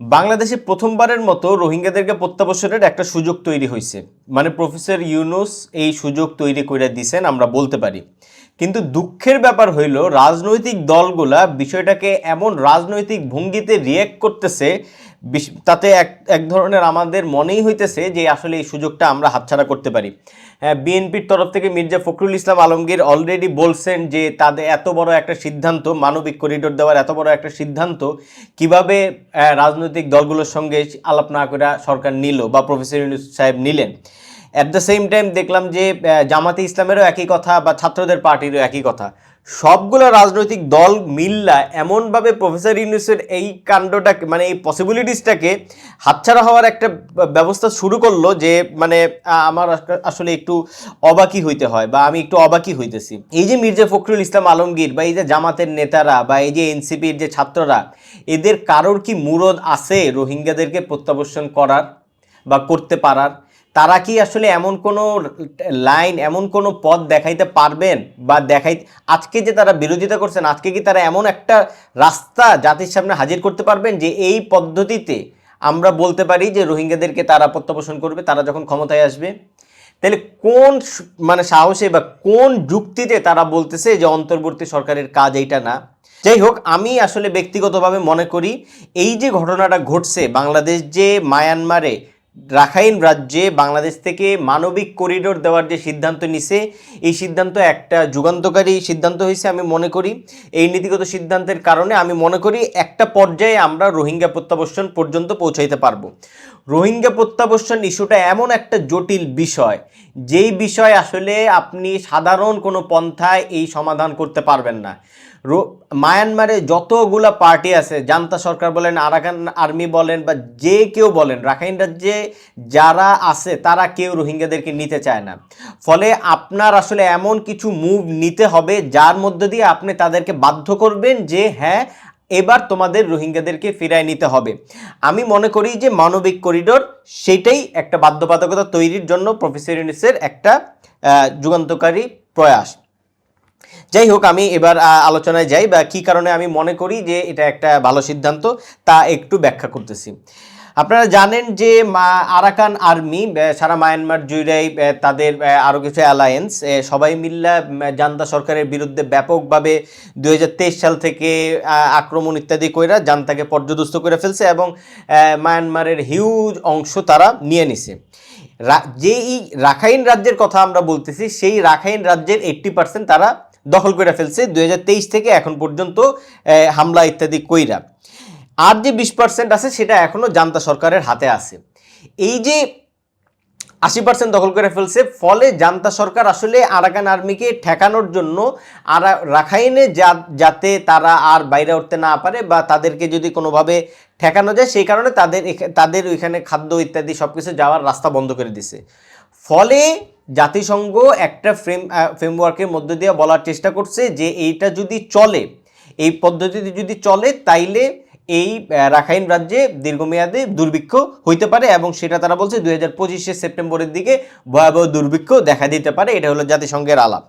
বাংলাদেশে প্রথমবারের মতো রোহিঙ্গাদেরকে প্রত্যাবর্ষণের একটা সুযোগ তৈরি হয়েছে। মানে প্রফেসর ইউনুস এই সুযোগ তৈরি করে দিছেন আমরা বলতে পারি। কিন্তু দুঃখের ব্যাপার হইল, রাজনৈতিক দলগুলা বিষয়টাকে এমন রাজনৈতিক ভঙ্গিতে রিয়েক্ট করতেছে তাতে এক এক ধরনের আমাদের মনেই হইতেছে যে আসলে এই সুযোগটা আমরা হাতছাড়া করতে পারি। হ্যাঁ বিএনপির তরফ থেকে মির্জা ফখরুল ইসলাম আলমগীর অলরেডি বলছেন যে তাদের এত বড় একটা সিদ্ধান্ত, মানবিক করিডোর দেওয়ার এত বড় একটা সিদ্ধান্ত, কীভাবে রাজনৈতিক দলগুলোর সঙ্গে আলাপ না করে সরকার নিল বা প্রফেসর ইউনুস সাহেব নিলেন। অ্যাট দ্য সেম টাইম দেখলাম যে জামাতে ইসলামেরও একই কথা বা ছাত্রদের পার্টিরও একই কথা। সবগুলো রাজনৈতিক দল মিল্লা এমনভাবে প্রফেসর ইউনুসের এই কাণ্ডটাকে মানে এই পসিবিলিটিসটাকে হাতছাড়া হওয়ার একটা ব্যবস্থা শুরু করল যে মানে আমার আসলে একটু অবাকি হইতে হয় বা আমি একটু অবাকি হইতেছি। এই যে মির্জা ফখরুল ইসলাম আলমগীর বা এই যে জামাতের নেতারা বা এই যে এনসিপির যে ছাত্ররা, এদের কারোর কি মুরদ আছে রোহিঙ্গাদেরকে প্রত্যাবর্ষণ করার বা করতে পারার? তারা কি আসলে এমন কোনো লাইন, এমন কোনো পথ দেখাইতে পারবেন বা দেখাই, আজকে যে তারা বিরোধিতা করছেন, আজকে কি তারা এমন একটা রাস্তা জাতির সামনে হাজির করতে পারবেন যে এই পদ্ধতিতে আমরা বলতে পারি যে রোহিঙ্গাদেরকে তারা প্রত্যাবর্ষণ করবে, তারা যখন ক্ষমতায় আসবে? তাহলে কোন মানে সাহসে বা কোন যুক্তিতে তারা বলতেছে যে অন্তর্বর্তী সরকারের কাজ এইটা না? যাই হোক, আমি আসলে ব্যক্তিগতভাবে মনে করি এই যে ঘটনাটা ঘটছে, বাংলাদেশ যে মায়ানমারে রাখাইন রাজ্যে বাংলাদেশ থেকে মানবিক করিডোর দেওয়ার যে সিদ্ধান্ত নিছে, এই সিদ্ধান্ত একটা যুগান্তকারী সিদ্ধান্ত হয়েছে আমি মনে করি। এই নীতিগত সিদ্ধান্তের কারণে আমি মনে করি একটা পর্যায়ে আমরা রোহিঙ্গা প্রত্যাবর্ষণ পর্যন্ত পৌঁছাইতে পারব। রোহিঙ্গা প্রত্যাবর্ষণ ইস্যুটা এমন একটা জটিল বিষয়, যেই বিষয় আসলে আপনি সাধারণ কোনো পন্থায় এই সমাধান করতে পারবেন না। মায়ানমারে যতগুলা পার্টি আছে, জান্তা সরকার বলেন, আরাকান আর্মি বলেন বা যে কেউ বলেন, রাখাইন রাজ্যে যারা আছে, তারা কেউ রোহিঙ্গাদেরকে নিতে চায় না। ফলে আপনার আসলে এমন কিছু মুভ নিতে হবে, যার মধ্য দিয়ে আপনি তাদেরকে বাধ্য করবেন যে হ্যাঁ এবার তোমাদের রোহিঙ্গাদেরকে ফিরায় নিতে হবে। আমি মনে করি যে, মানবিক করিডোর, সেটাই একটা বাধ্যবাধকতা তৈরির জন্য প্রফেসর ইউনিসের একটা যুগান্তকারী প্রয়াস। যাই হোক আমি এবার আলোচনায় যাই বা কী কারণে আমি মনে করি যে এটা একটা ভালো সিদ্ধান্ত তা একটু ব্যাখ্যা করতেছি। আপনারা জানেন যে আরাকান আর্মি সারা মায়ানমার জুড়েই তাদের আরও কিছু অ্যালায়েন্স সবাই মিল্লা জান্তা সরকারের বিরুদ্ধে ব্যাপকভাবে দু হাজার তেইশ সাল থেকে আক্রমণ ইত্যাদি কইরা জান্তাকে পর্যদস্ত করে ফেলছে এবং মায়ানমারের হিউজ অংশ তারা নিয়ে নিছে। যেই রাখাইন রাজ্যের কথা আমরা বলতেছি, সেই রাখাইন রাজ্যের এইট্টি পার্সেন্ট তারা দখল করে ফেলছে দু হাজার তেইশ থেকে এখন পর্যন্ত হামলা ইত্যাদি কইরা। আর যে বিশ পার্সেন্ট আছে সেটা এখনও জান্তা সরকারের হাতে আছে। এই যে আশি পার্সেন্ট দখল করে ফেলছে, ফলে জান্তা সরকার আসলে আরাকান আর্মিকে ঠেকানোর জন্য আর, রাখাইনে যাতে তারা আর বাইরে উঠতে না পারে বা তাদেরকে যদি কোনোভাবে ঠেকানো যায়, সেই কারণে তাদের তাদের ওইখানে খাদ্য ইত্যাদি সব কিছু যাওয়ার রাস্তা বন্ধ করে দিছে। ফলে জাতিসংঘ একটা ফ্রেম ফ্রেমওয়ার্কের মধ্য দিয়ে বলার চেষ্টা করছে যে এইটা যদি চলে, এই পদ্ধতিতে যদি চলে, তাইলে এই রাখাইন রাজ্যে দীর্ঘমেয়াদে দুর্ভিক্ষ হইতে পারে এবং সেটা তারা বলছে দুই হাজার পঁচিশে সেপ্টেম্বরের দিকে ভয়াবহ দুর্ভিক্ষ দেখা দিতে পারে। এটা হলো জাতিসংঘের আলাপ।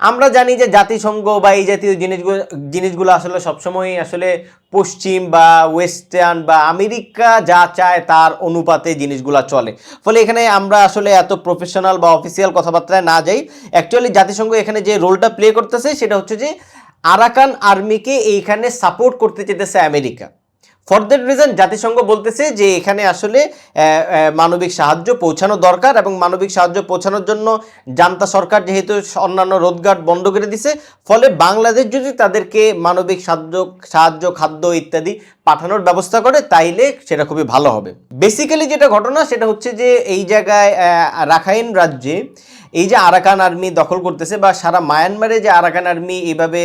আমরা জানি যে জাতিসংঘ বা এই জাতীয় জিনিসগুলো জিনিসগুলো আসলে সবসময় আসলে পশ্চিম বা ওয়েস্টার্ন বা আমেরিকা যা চায় তার অনুপাতে জিনিসগুলো চলে। ফলে এখানে আমরা আসলে এত প্রফেশনাল বা অফিসিয়াল কথাবার্তায় না যাই। অ্যাকচুয়ালি জাতিসংঘ এখানে যে রোলটা প্লে করতেছে সেটা হচ্ছে যে আরাকান আর্মিকে এইখানে সাপোর্ট করতে চেতেছে আমেরিকা। ফর দ্যাট রিজন জাতিসংঘ বলতেছে যে এখানে আসলে মানবিক সাহায্য পৌঁছানো দরকার এবং মানবিক সাহায্য পৌঁছানোর জন্য জান্তা সরকার যেহেতু অন্যান্য রোজগার বন্ধ করে দিছে, ফলে বাংলাদেশ যদি তাদেরকে মানবিক সাহায্য সাহায্য, খাদ্য ইত্যাদি পাঠানোর ব্যবস্থা করে, তাইলে সেটা খুবই ভালো হবে। বেসিক্যালি যেটা ঘটনা, সেটা হচ্ছে যে এই জায়গায় রাখাইন রাজ্যে এই যে আরাকান আর্মি দখল করতেছে বা সারা মায়ানমারে যে আরাকান আর্মি এইভাবে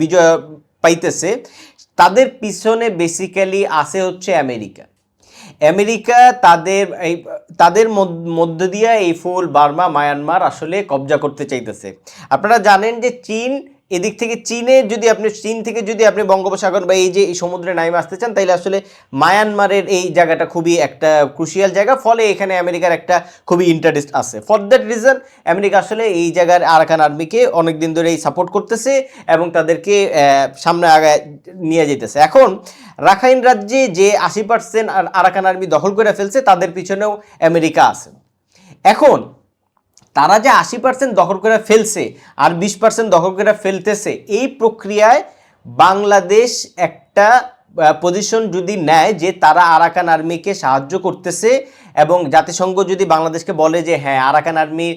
বিজয় পাইতেছে তাদের পিছনে বেসিক্যালি আসে হচ্ছে আমেরিকা। আমেরিকা তাদের এই, তাদের মধ্য- দিয়ে এই ফুল বার্মা, মায়ানমার আসলে কবজা করতে চাইতেছে। আপনারা জানেন যে চীন এদিক থেকে চীনে যদি আপনি, চীন থেকে যদি আপনি বঙ্গোপসাগর বা এই যে এই সমুদ্রে নাইমে আসতে চান তাহলে আসলে মায়ানমারের এই জায়গাটা খুবই একটা ক্রুশিয়াল জায়গা। ফলে এখানে আমেরিকার একটা খুবই ইন্টারেস্ট আছে। ফর দ্যাট রিজন আমেরিকা আসলে এই জায়গার আরাকান আর্মিকে অনেক দিন ধরেই সাপোর্ট করতেছে এবং তাদেরকে সামনে আগায় নিয়ে যেতেছে এখন, রাখাইন রাজ্যে যে আশি পার্সেন্ট আরাকান আর্মি দখল করে ফেলছে, তাদের পিছনেও আমেরিকা আছে। এখন তারা যে আশি পার্সেন্ট দখল করে ফেলছে আর বিশ পার্সেন্ট দখল করে ফেলতেছে, এই প্রক্রিয়ায় বাংলাদেশ একটা পজিশন যদি নেয় যে তারা আরাকান আর্মিকে সাহায্য করতেছে এবং জাতিসংঘ যদি বাংলাদেশকে বলে যে হ্যাঁ আরাকান আর্মি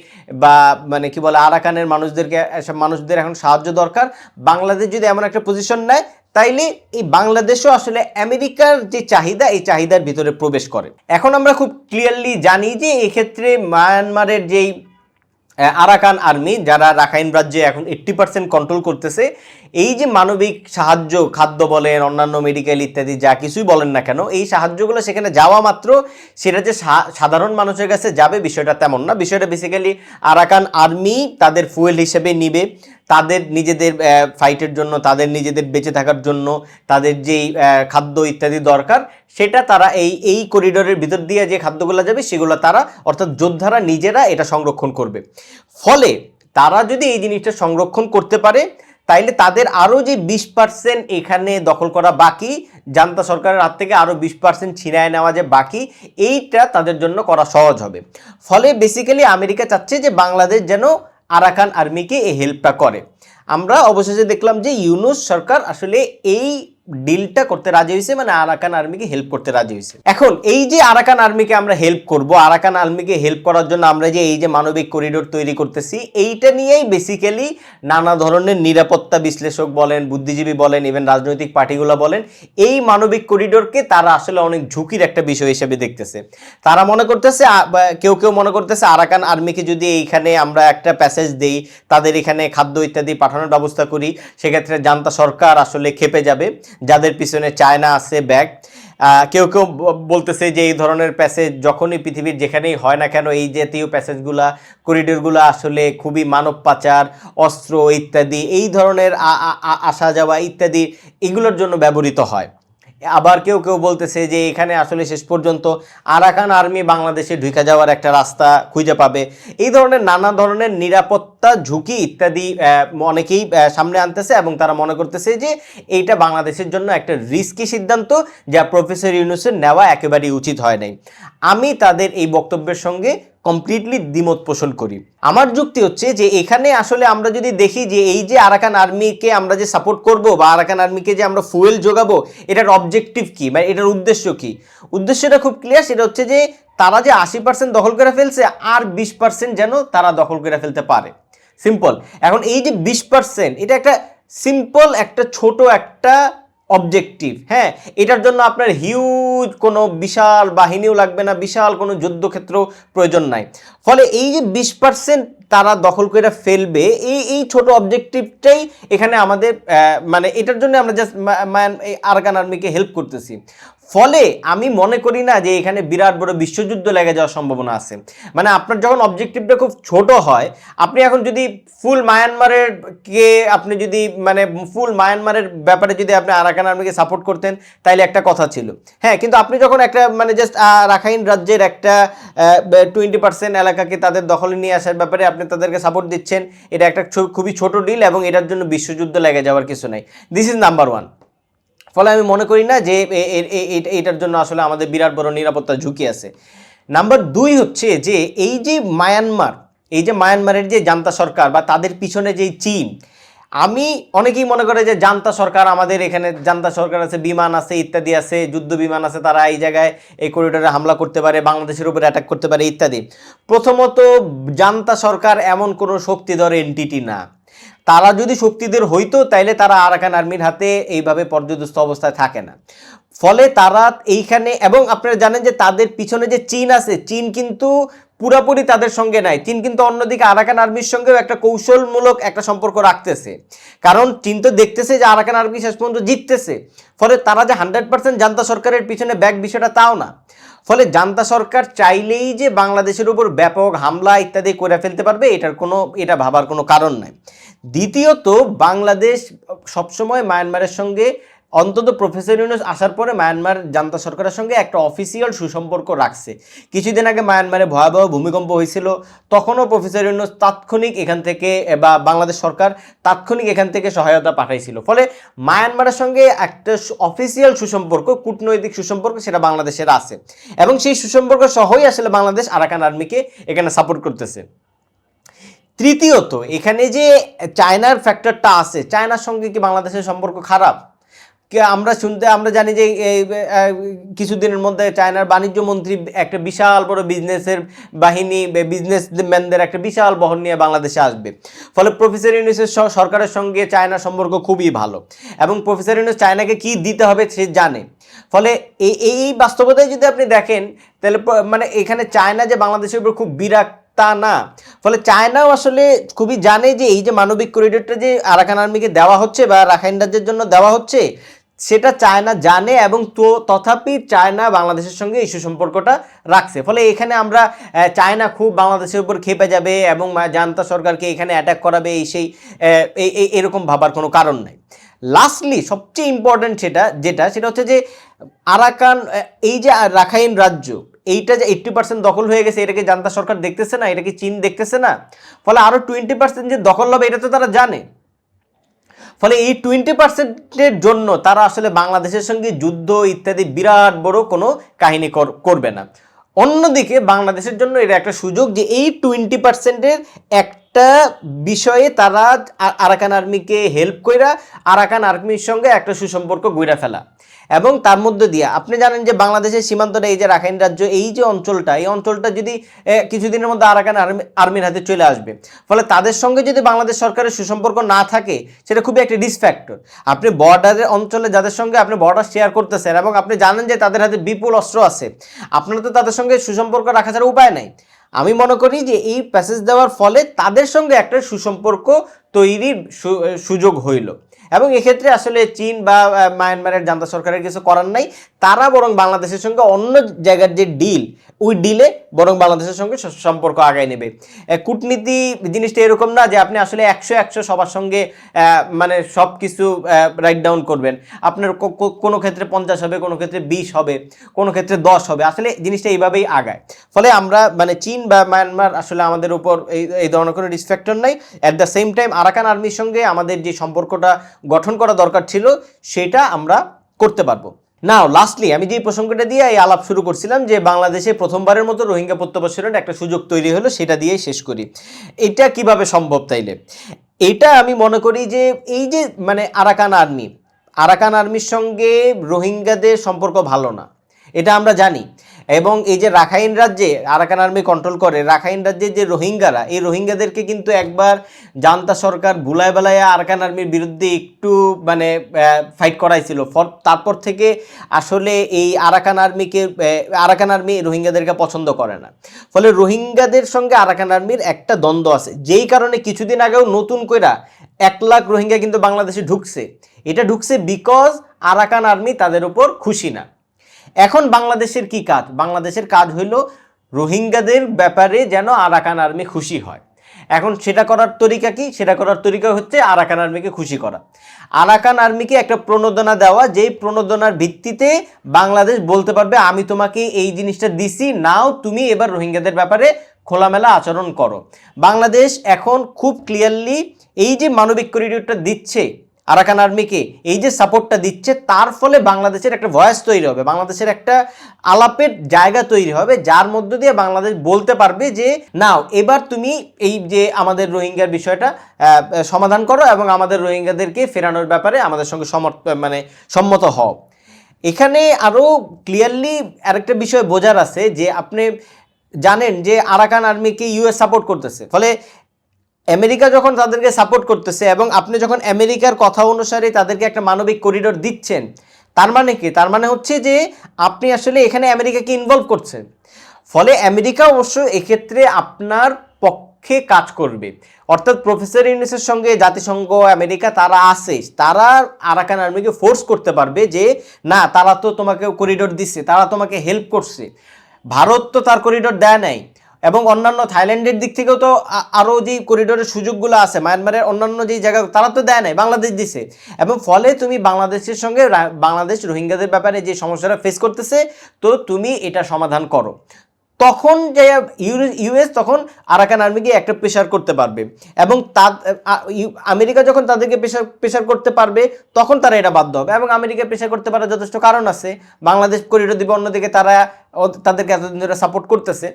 বা মানে কি বলে, আরাকানের মানুষদেরকে মানুষদের এখন সাহায্য দরকার, বাংলাদেশ যদি এমন একটা পজিশন নেয়, তাইলে এই বাংলাদেশও আসলে আমেরিকার যে চাহিদা, এই চাহিদার ভিতরে প্রবেশ করে। এখন আমরা খুব ক্লিয়ারলি জানি যে এক্ষেত্রে মায়ানমারের যেই আরাকান আর্মি যারা রাখাইন রাজ্যে এখন এইট্টি পার্সেন্ট কন্ট্রোল করতেছে এই যে মানবিক সাহায্য, খাদ্য বলেন, অন্যান্য মেডিকেল ইত্যাদি যা কিছুই বলেন না কেন, এই সাহায্যগুলো সেখানে যাওয়া মাত্র, সেটা যে সাধারণ মানুষের কাছে যাবে বিষয়টা তেমন না। বিষয়টা বেসিক্যালি আরাকান আর্মি তাদের ফুয়েল হিসেবে নিবে। তাদের নিজেদের ফাইটের জন্য, তাদের নিজেদের বেঁচে থাকার জন্য, তাদের যেই খাদ্য ইত্যাদি দরকার, সেটা তারা এই এই করিডোরের ভিতর দিয়ে যে খাদ্যগুলো যাবে, সেগুলো তারা, অর্থাৎ যোদ্ধারা নিজেরা এটা সংরক্ষণ করবে। ফলে তারা যদি এই জিনিসটা সংরক্ষণ করতে পারে তাইলে তাদের আরও যে বিশ পার্সেন্ট এখানে দখল করা বাকি, জান্তা সরকারের হাত থেকে আরও বিশ পার্সেন্ট ছিনায় নেওয়া যে বাকি, এইটা তাদের জন্য করা সহজ হবে। ফলে বেসিক্যালি আমেরিকা চাচ্ছে যে বাংলাদেশ যেন আরাকান আর্মিকে এই হেল্পটা করে। আমরা অবশেষে দেখলাম যে ইউনুস সরকার আসলে এই ডিলটা করতে রাজি হয়েছে মানে আরাকান আর্মিকে হেল্প করতে রাজি হয়েছে এখন এই যে আরাকান আর্মিকে আমরা হেল্প করব, আরাকান আর্মিকে হেল্প করার জন্য আমরা যে এই যে মানবিক করিডোর তৈরি করতেছি, এইটা নিয়েই বেসিক্যালি নানা ধরনের নিরাপত্তা বিশ্লেষক বলেন, বুদ্ধিজীবী বলেন ইভেন রাজনৈতিক পার্টিগুলো বলেন, এই মানবিক করিডোরকে তারা আসলে অনেক ঝুঁকির একটা বিষয় হিসেবে দেখতেছে। তারা মনে করতেছে কেউ কেউ মনে করতেছে আরাকান আর্মিকে যদি এইখানে আমরা একটা প্যাসেজ দেই, তাদের এখানে খাদ্য ইত্যাদি পাঠানোর ব্যবস্থা করি, সেক্ষেত্রে জান্তা সরকার আসলে খেপে যাবে। যাদের পিছনে চায়না আছে, ব্যাগ কেউ কেউ বলতেছে যে এই ধরনের প্যাসেজ যখনই পৃথিবীর যেখানেই হয় না কেন, এই জাতীয় প্যাসেজগুলা, করিডোরগুলো আসলে খুবই মানব পাচার অস্ত্র ইত্যাদি, এই ধরনের আসা যাওয়া ইত্যাদি, এগুলোর জন্য ব্যবহৃত হয়। আবার কেউ কেউ বলতেছে যে এখানে আসলে শেষ পর্যন্ত আরাকান আর্মি বাংলাদেশে ঢুকে যাওয়ার একটা রাস্তা খুঁজে পাবে। এই ধরনের নানা ধরনের নিরাপত্তা ঝুঁকি ইত্যাদি অনেকেই সামনে আনতেছে এবং তারা মনে করতেছে যে এইটা বাংলাদেশের জন্য একটা রিস্কি সিদ্ধান্ত যা প্রফেসর ইউনুসের নেওয়া একেবারেই উচিত হয় নাই। আমি তাদের এই বক্তব্যের সঙ্গে কমপ্লিটলি দ্বিমত পোষণ করি। আমার যুক্তি হচ্ছে যে এখানে আসলে আমরা যদি দেখি যে এই যে আরাকান আর্মিকে আমরা যে সাপোর্ট করব বা আরাকান আর্মিকে যে আমরা ফুয়েল যোগাবো, এটার অবজেক্টিভ কি? মানে এটার উদ্দেশ্য কি? উদ্দেশ্যটা খুব ক্লিয়ার সেটা হচ্ছে যে তারা যে আশি পার্সেন্ট দখল করে ফেলছে, আর বিশ পার্সেন্ট যেন তারা দখল করে ফেলতে পারে। সিম্পল এখন এই যে বিশ পার্সেন্ট এটা একটা সিম্পল একটা ছোট, একটা অবজেক্টিভ হ্যাঁ? এটার জন্য আপনার হিউজ কোনো বিশাল বাহিনীও লাগবে না, বিশাল কোনো যুদ্ধক্ষেত্র প্রয়োজন নাই। ফলে এই যে বিশ পার্সেন্ট তারা দখল করে ফেলবে, এই এই ছোট অবজেক্টিভটাই এখানে আমাদের মানে এটার জন্য আমরা জাস্ট ম্যান আরগান আর্মিকে হেল্প করতেছি। ফলে আমি মনে করি না যে এখানে বিরাট বড় বিশ্বযুদ্ধ লেগে যাওয়ার সম্ভাবনা আছে। মানে আপনার যখন অবজেক্টিভটা খুব ছোট হয়, আপনি এখন যদি ফুল মায়ানমারের কে আপনি যদি মানে ফুল মায়ানমারের ব্যাপারে যদি আপনি আরাকান আর্মিকে সাপোর্ট করতেন, তাইলে একটা কথা ছিল। হ্যাঁ কিন্তু আপনি যখন একটা মানে জাস্ট রাখাইন রাজ্যের একটা টোয়েন্টি পার্সেন্ট এলাকাকে তাদের দখলে নিয়ে আসার ব্যাপারে আপনি তাদেরকে সাপোর্ট দিচ্ছেন, এটা একটা খুবই ছোট ডিল এবং এটার জন্য বিশ্বযুদ্ধ লেগে যাওয়ার কিছু নাই। দিস ইজ নাম্বার ওয়ান ফলে আমি মনে করি না যে এটার জন্য আসলে আমাদের বিরাট বড় নিরাপত্তা ঝুঁকি আছে। নাম্বার দুই হচ্ছে যে, এই যে মায়ানমার, এই যে মায়ানমারের যে জান্তা সরকার বা তাদের পিছনে যে চীন, আমি অনেকেই মনে করে যে জান্তা সরকার, আমাদের এখানে জান্তা সরকার আছে, বিমান আছে, ইত্যাদি আছে, যুদ্ধ বিমান আছে, তারা এই জায়গায়, এই করিডোরে হামলা করতে পারে, বাংলাদেশের উপরে অ্যাটাক করতে পারে, ইত্যাদি। প্রথমত জান্তা সরকার এমন কোনো শক্তিধর এনটিটি না। তারা যদি শক্তিদের হইতো, তাইলে তারা আরাকান আর্মির হাতে এইভাবে পর্যদস্ত অবস্থায় থাকে না। ফলে তারা এইখানে, এবং আপনারা জানেন যে তাদের পিছনে যে চীন আছে, চীন কিন্তু পুরাপুরি তাদের সঙ্গে নাই। চীন কিন্তু অন্যদিকে আরাকান আর্মির সঙ্গেও একটা কৌশলমূলক একটা সম্পর্ক রাখতেছে। কারণ চীন তো দেখতেছে যে আরাকান আর্মি শেষ পর্যন্ত জিততেছে। ফলে তারা যে হান্ড্রেড পার্সেন্ট জান্তা সরকারের পিছনে ব্যাগ বিষয়টা তাও না। ফলে জান্তা সরকার চাইলেই যে বাংলাদেশের উপর ব্যাপক হামলা ইত্যাদি করে ফেলতে পারবে, এটার কোনো, এটা ভাবার কোনো কারণ নাই। দ্বিতীয়ত, বাংলাদেশ সবসময় মায়ানমারের সঙ্গে অন্তত প্রফেসর ইউনুস আসার পরে মায়ানমার জান্তা সরকারের সঙ্গে একটা অফিসিয়াল সুসম্পর্ক রাখছে। কিছুদিন আগে মায়ানমারে ভয়াবহ ভূমিকম্প হয়েছিল। তখনও প্রফেসর ইউনুস তাৎক্ষণিক এখান থেকে বা বাংলাদেশ সরকার তাৎক্ষণিক এখান থেকে সহায়তা পাঠাইছিল। ফলে মায়ানমারের সঙ্গে একটা অফিসিয়াল সুসম্পর্ক, কূটনৈতিক সুসম্পর্ক সেটা বাংলাদেশের আছে। এবং সেই সুসম্পর্ক সহই আসলে বাংলাদেশ আরাকান আর্মিকে এখানে সাপোর্ট করতেছে। তৃতীয়ত, এখানে যে চায়নার ফ্যাক্টরটা আছে, চায়নার সঙ্গে কি বাংলাদেশের সম্পর্ক খারাপ? আমরা শুনতে, আমরা জানি যে এই কিছুদিনের মধ্যে চায়নার বাণিজ্য মন্ত্রী একটা বিশাল বড় বিজনেসের বাহিনী বিজনেসম্যানদের একটা বিশাল বহন নিয়ে বাংলাদেশে আসবে। ফলে প্রফেসর ইউনুসের সরকারের সঙ্গে চায়নার সম্পর্ক খুবই ভালো এবং প্রফেসর ইউনুস চায়নাকে কি দিতে হবে সে জানে। ফলে এই এই বাস্তবতায় যদি আপনি দেখেন, তাহলে মানে এখানে চায়না যে বাংলাদেশের উপর খুব বিরাট তা না। ফলে চায়নাও আসলে খুবই জানে যে এই যে মানবিক করিডোরটা যে আরাকান আর্মিকে দেওয়া হচ্ছে বা রাখাইন রাজ্যের জন্য দেওয়া হচ্ছে সেটা চায়না জানে এবং তো তথাপি চায়না বাংলাদেশের সঙ্গে এই সম্পর্কটা রাখছে। ফলে এখানে আমরা চায়না খুব বাংলাদেশের উপর খেপে যাবে এবং জান্তা সরকারকে এখানে অ্যাটাক করাবে এই সেই এরকম ভাবার কোনো কারণ নাই। লাস্টলি সবচেয়ে ইম্পর্ট্যান্ট সেটা, যেটা, সেটা হচ্ছে যে আরাকান এই যে রাখাইন রাজ্য, এইটা যে এইট্টি পার্সেন্ট দখল হয়ে গেছে, এটাকে জান্তা সরকার দেখতেছে না, এটাকে চীন দেখতেছে না, ফলে আরও টোয়েন্টি পার্সেন্ট যে দখল হবে, এটা তো তারা জানে। ফলে এই টোয়েন্টি পার্সেন্টের জন্য তারা আসলে বাংলাদেশের সঙ্গে যুদ্ধ ইত্যাদি বিরাট বড় কোনো কাহিনী কর- করবে না। অন্যদিকে বাংলাদেশের জন্য এটা একটা সুযোগ যে এই টোয়েন্টি পার্সেন্টের একটা বিষয়ে তারা আরাকান আর্মিকে হেল্প কইরা আরাকান আর্মির সঙ্গে একটা সুসম্পর্ক গইরা ফেলা। এবং তার মধ্যে দিয়ে আপনি জানেন যে বাংলাদেশের সীমান্তটা এই যে রাখাইন রাজ্য, এই যে অঞ্চলটা, এই অঞ্চলটা যদি কিছুদিনের মধ্যে আরাকান আর্মি আর্মির হাতে চলে আসবে। ফলে তাদের সঙ্গে যদি বাংলাদেশ সরকারের সুসম্পর্ক না থাকে, সেটা খুবই একটা ডিসফ্যাক্টর আপনি বর্ডারের অঞ্চলে যাদের সঙ্গে আপনি বর্ডার শেয়ার করতেছেন এবং আপনি জানেন যে তাদের হাতে বিপুল অস্ত্র আছে, আপনার তো তাদের সঙ্গে সুসম্পর্ক রাখা ছাড়া উপায় নাই। আমি মনে করি যে এই প্যাসেজ দেওয়ার ফলে তাদের সঙ্গে একটা সুসম্পর্ক তৈরির সুযোগ হইল। এবং এক্ষেত্রে আসলে চীন বা মায়ানমারের জান্তা সরকারের কিছু করার নাই। তারা বরং বাংলাদেশের সঙ্গে অন্য জায়গার যে ডিল ওই ডিলে বরং বাংলাদেশের সঙ্গে সম্পর্ক আগায় নেবে। কূটনীতি জিনিসটা এরকম না যে আপনি আসলে একশো একশো সবার সঙ্গে মানে সব কিছু রাইট ডাউন করবেন। আপনার কোনো ক্ষেত্রে পঞ্চাশ হবে, কোনো ক্ষেত্রে বিশ হবে, কোনো ক্ষেত্রে দশ হবে। আসলে জিনিসটা এইভাবেই আগায়। ফলে আমরা মানে চীন বা মায়ানমার আসলে আমাদের উপর এই এই ধরনের কোনো রিস্ট্রাক্টর নাই। At the same time Arakan আর্মির সঙ্গে আমাদের যে সম্পর্কটা গঠন করা দরকার ছিল, সেটা আমরা করতে পারব। নাও লাস্টলি আমি যে প্রসঙ্গটা দিয়ে এই আলাপ শুরু করছিলাম যে বাংলাদেশে প্রথমবারের মতো রোহিঙ্গা প্রত্যাবাসনের একটা সুযোগ তৈরি হলো, সেটা দিয়েই শেষ করি। এটা কীভাবে সম্ভব তাইলে? এটা আমি মনে করি যে এই যে মানে আরাকান আর্মি আরাকান আর্মির সঙ্গে রোহিঙ্গাদের সম্পর্ক ভালো না, এটা আমরা জানি। এবং এই যে রাখাইন রাজ্যে আরাকান আর্মি কন্ট্রোল করে, রাখাইন রাজ্যে যে রোহিঙ্গারা, এই রোহিঙ্গাদেরকে কিন্তু একবার জান্তা সরকার বুলায় বেলায় আরাকান আর্মির বিরুদ্ধে একটু মানে ফাইট করাইছিল। তারপর থেকে আসলে এই আরাকান আর্মিকে আরাকান আর্মি রোহিঙ্গাদেরকে পছন্দ করে না। ফলে রোহিঙ্গাদের সঙ্গে আরাকান আর্মির একটা দ্বন্দ্ব আছে। যেই কারণে কিছুদিন আগেও নতুন কইরা এক লাখ রোহিঙ্গা কিন্তু বাংলাদেশে ঢুকছে। এটা ঢুকছে বিকজ আরাকান আর্মি তাদের উপর খুশি না। এখন বাংলাদেশের কি কাজ? বাংলাদেশের কাজ হইল রোহিঙ্গাদের ব্যাপারে যেন আরাকান আর্মি খুশি হয়। এখন সেটা করার তরিকা কি? সেটা করার তরিকা হচ্ছে আরাকান আর্মিকে খুশি করা। আরাকান আর্মিকে একটা প্রণোদনা দেওয়া, যেই প্রণোদনার ভিত্তিতে বাংলাদেশ বলতে পারবে, আমি তোমাকে এই জিনিসটা দিছি, নাও তুমি এবার রোহিঙ্গাদের ব্যাপারে খোলামেলা আচরণ করো। বাংলাদেশ এখন খুব ক্লিয়ারলি এই যে মানবিক করিডোরটা দিচ্ছে আরাকান আর্মিকে এই যে সাপোর্টটা দিচ্ছে, তার ফলে বাংলাদেশের একটা ভয়েস তৈরি হবে, বাংলাদেশের একটা আলাপের জায়গা তৈরি হবে, যার মধ্য দিয়ে বাংলাদেশ বলতে পারবে যে, নাও, এবার তুমি এই যে আমাদের রোহিঙ্গার বিষয়টা সমাধান করো এবং আমাদের রোহিঙ্গাদেরকে ফেরানোর ব্যাপারে আমাদের সঙ্গে সমর্থ মানে সম্মত হও। এখানে আরও ক্লিয়ারলি আরেকটা বিষয় বোঝার আছে যে, আপনি জানেন যে আরাকান আর্মিকে ইউএস সাপোর্ট করতেছে, ফলে আমেরিকা যখন তাদেরকে সাপোর্ট করতেছে এবং আপনি যখন আমেরিকার কথা অনুসারে তাদেরকে একটা মানবিক করিডোর দিচ্ছেন, তার মানে কি? তার মানে হচ্ছে যে আপনি আসলে এখানে আমেরিকাকে ইনভলভ করছেন। ফলে আমেরিকা অবশ্য এক্ষেত্রে আপনার পক্ষে কাজ করবে। অর্থাৎ প্রফেসর ইউনিসের সঙ্গে জাতিসংঘ, আমেরিকা তারা আছে, তারা আরাকান আর্মিকে ফোর্স করতে পারবে যে, না, তারা তো তোমাকে করিডোর দিচ্ছে তারা তোমাকে হেল্প করছে। ভারত তো তার করিডোর দেয় নাই। এবং অন্যান্য থাইল্যান্ডের দিক থেকেও তো আরও যে করিডোরের সুযোগগুলো আছে, মায়ানমারের অন্যান্য যে জায়গা, তারা তো দেয় নাই, বাংলাদেশ দিছে। এবং ফলে তুমি বাংলাদেশের সঙ্গে বাংলাদেশ রোহিঙ্গাদের ব্যাপারে যে সমস্যাটা ফেস করতেছে, তো তুমি এটা সমাধান করো। তখন যে ইউএস তখন আরাকান আর্মিকে একটা প্রেশার করতে পারবে এবং তা আমেরিকা যখন তাদেরকে প্রেশার প্রেশার করতে পারবে, তখন তারা এটা বাধ্য হবে এবং আমেরিকা প্রেশার করতে পারার যথেষ্ট কারণ আছে। বাংলাদেশ করিডোর দিবে অন্যদিকে তারা তাদেরকে এতদিন ধরে সাপোর্ট করতেছে।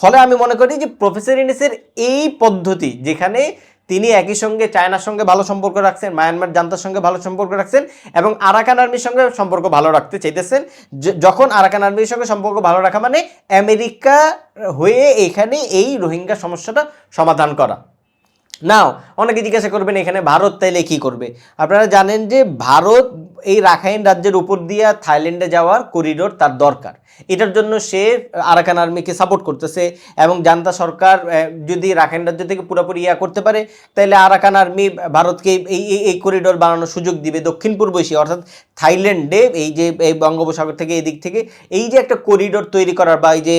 ফলে আমি মনে করি যে প্রফেসর ইনিসের এই পদ্ধতি যেখানে তিনি একই সঙ্গে চায়নার সঙ্গে ভালো সম্পর্ক রাখছেন, মায়ানমার জান্তার সঙ্গে ভালো সম্পর্ক রাখছেন এবং আরাকান আর্মির সঙ্গে সম্পর্ক ভালো রাখতে চাইতেছেন। যখন আরাকান আর্মির সঙ্গে সম্পর্ক ভালো রাখা মানে আমেরিকা হয়ে এখানে এই রোহিঙ্গা সমস্যাটা সমাধান করা। নাও, অনেকে জিজ্ঞাসা করবেন এখানে ভারত তাইলে কি করবে? আপনারা জানেন যে ভারত এই রাখাইন রাজ্যের উপর দিয়ে থাইল্যান্ডে যাওয়ার করিডোর তার দরকার। এটার জন্য সে আরাকান আর্মিকে সাপোর্ট করতেছে এবং জান্তা সরকার যদি রাখাইন রাজ্য থেকে পুরোপুরি ইয়া করতে পারে, তাহলে আরাকান আর্মি ভারতকে এই, এই- করিডোর বানানোর সুযোগ দিবে দক্ষিণ পূর্ব এশিয়া, অর্থাৎ থাইল্যান্ডে এই যে, এই বঙ্গোপসাগর থেকে এই দিক থেকে এই যে একটা করিডোর তৈরি করার বা এই যে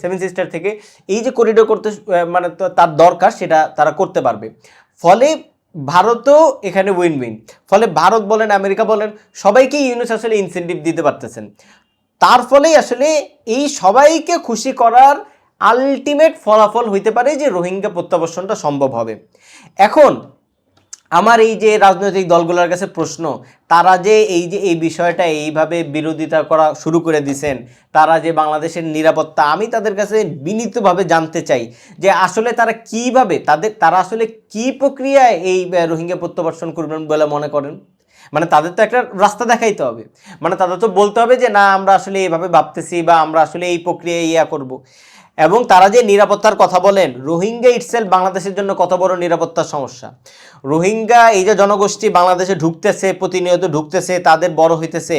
সেভেন সিস্টার থেকে এই যে করিডোর করতে মানে তার দরকার সেটা তারা করতে পারবে। ফলে ভারতও এখানে উইন উইন ফলে ভারত বলেন, আমেরিকা বলেন, সবাইকে ইউনুস আসলে ইনসেন্টিভ দিতে পারতেছেন। তার ফলেই আসলে এই সবাইকে খুশি করার আলটিমেট ফলাফল হইতে পারে যে রোহিঙ্গা প্রত্যাবর্ষণটা সম্ভব হবে। এখন আমার এই যে রাজনৈতিক দলগুলোর কাছে প্রশ্ন, তারা যে এই যে, এই বিষয়টা এইভাবে বিরোধিতা করা শুরু করে দিছেন, তারা যে বাংলাদেশের নিরাপত্তা, আমি তাদের কাছে বিনীতভাবে জানতে চাই যে আসলে তারা কীভাবে, তাদের, তারা আসলে কি প্রক্রিয়ায় এই রোহিঙ্গা প্রত্যাবর্ষণ করবেন বলে মনে করেন? মানে তাদের তো একটা রাস্তা দেখাইতে হবে। মানে তাদের তো বলতে হবে যে, না, আমরা আসলে এইভাবে ভাবতেছি বা আমরা আসলে এই প্রক্রিয়ায় ইয়া করব। এবং তারা যে নিরাপত্তার কথা বলেন, রোহিঙ্গা ইটসেলফ বাংলাদেশের জন্য কত বড় নিরাপত্তার সমস্যা? রোহিঙ্গা এই যে জনগোষ্ঠী বাংলাদেশে ঢুকতেছে, প্রতিনিয়ত ঢুকতেছে, তাদের বড় হইতেছে,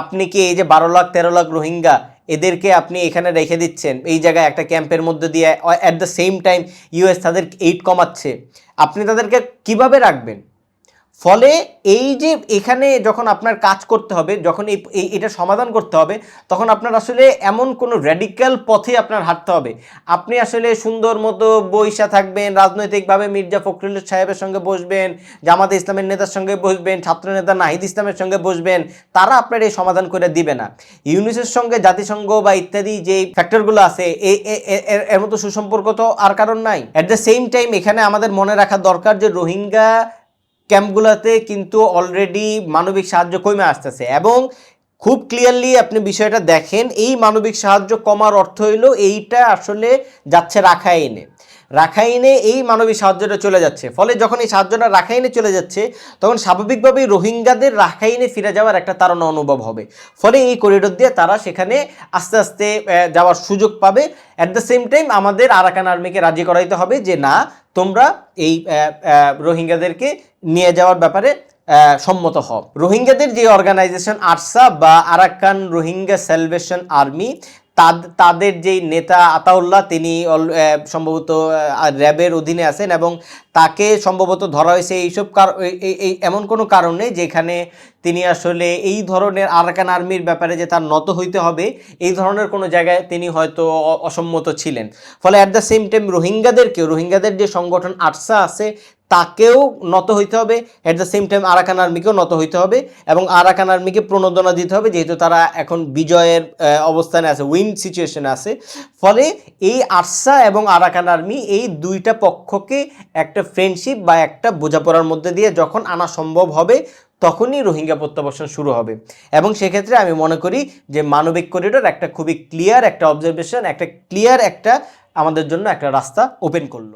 আপনি কি এই যে বারো লাখ, তেরো লাখ রোহিঙ্গা এদেরকে আপনি এখানে রেখে দিচ্ছেন? এই জায়গায় একটা ক্যাম্পের মধ্যে দিয়ে at the same time US তাদের এইট কমাচ্ছে। আপনি তাদেরকে কীভাবে রাখবেন? ফলে এই যে এখানে যখন আপনার কাজ করতে হবে, যখন এই এটা সমাধান করতে হবে, তখন আপনার আসলে এমন কোনো র্যাডিক্যাল পথে আপনার হাঁটতে হবে। আপনি আসলে সুন্দর মতো বৈশা থাকবেন, রাজনৈতিকভাবে মির্জা ফখরুল সাহেবের সঙ্গে বসবেন, জামাতে ইসলামের নেতার সঙ্গে বসবেন, ছাত্র নেতা নাহিদ ইসলামের সঙ্গে বসবেন, তারা আপনার এই সমাধান করে দিবে না। ইউনিসের সঙ্গে জাতিসংঘ বা ইত্যাদি যে ফ্যাক্টরগুলো আছে এর মতো সুসম্পর্ক তো আর কারণ নাই। অ্যাট দ্য সেম টাইম এখানে আমাদের মনে রাখা দরকার যে রোহিঙ্গা ক্যাম্পগুলোতে কিন্তু অলরেডি মানবিক সাহায্য কমে আসতেছে এবং খুব ক্লিয়ারলি আপনি বিষয়টা দেখেন, এই মানবিক সাহায্য কমার অর্থ হইল এইটা আসলে যাচ্ছে রাখাইনে। রাখাইনে এই মানবিক সাহায্যটা চলে যাচ্ছে। ফলে যখন এই সাহায্যটা রাখাইনে চলে যাচ্ছে, তখন স্বাভাবিকভাবেই রোহিঙ্গাদের রাখাইনে ফিরে যাওয়ার একটা তারা অনুভব হবে। ফলে এই করিডোর দিয়ে তারা সেখানে আস্তে আস্তে যাওয়ার সুযোগ পাবে। অ্যাট দ্য সেম টাইম আমাদের আরাকান আর্মিকে রাজি করাইতে হবে যে, না, তোমরা এই রোহিঙ্গাদেরকে নিয়ে যাওয়ার ব্যাপারে সম্মত হও। রোহিঙ্গাদের যে অর্গানাইজেশন আরসা বা আরাকান রোহিঙ্গা সেলভেশন আর্মি তাদের যেই নেতা আতাউল্লাহ, তিনি সম্ভবত র্যাবের অধীনে আছেন এবং তাকে সম্ভবত ধরা হয়েছে এইসব কার এমন কোনো কারণে যেখানে তিনি আসলে এই ধরনের আরাকান আর্মির ব্যাপারে যে তার নত হইতে হবে, এই ধরনের কোনো জায়গায় তিনি হয়তো অসম্মত ছিলেন। ফলে অ্যাট দ্য সেম টাইম রোহিঙ্গাদেরকে রোহিঙ্গাদের যে সংগঠন আটসা আছে, তাকেও নত হইতে হবে at the same time Arakan আর্মিকেও নত হইতে হবে এবং আরাকান আর্মিকে প্রণোদনা দিতে হবে, যেহেতু তারা এখন বিজয়ের অবস্থানে আছে উইন সিচুয়েশনে আছে। ফলে এই আরসা এবং আরাকান আর্মি এই দুইটা পক্ষকে একটা ফ্রেন্ডশিপ বা একটা বোঝাপড়ার মধ্যে দিয়ে যখন আনা সম্ভব হবে তখনই রোহিঙ্গা প্রত্যাবাসন শুরু হবে। এবং সেক্ষেত্রে আমি মনে করি যে মানবিক করিডোর একটা খুবই ক্লিয়ার একটা অবজারভেশন একটা ক্লিয়ার একটা আমাদের জন্য একটা রাস্তা ওপেন করল।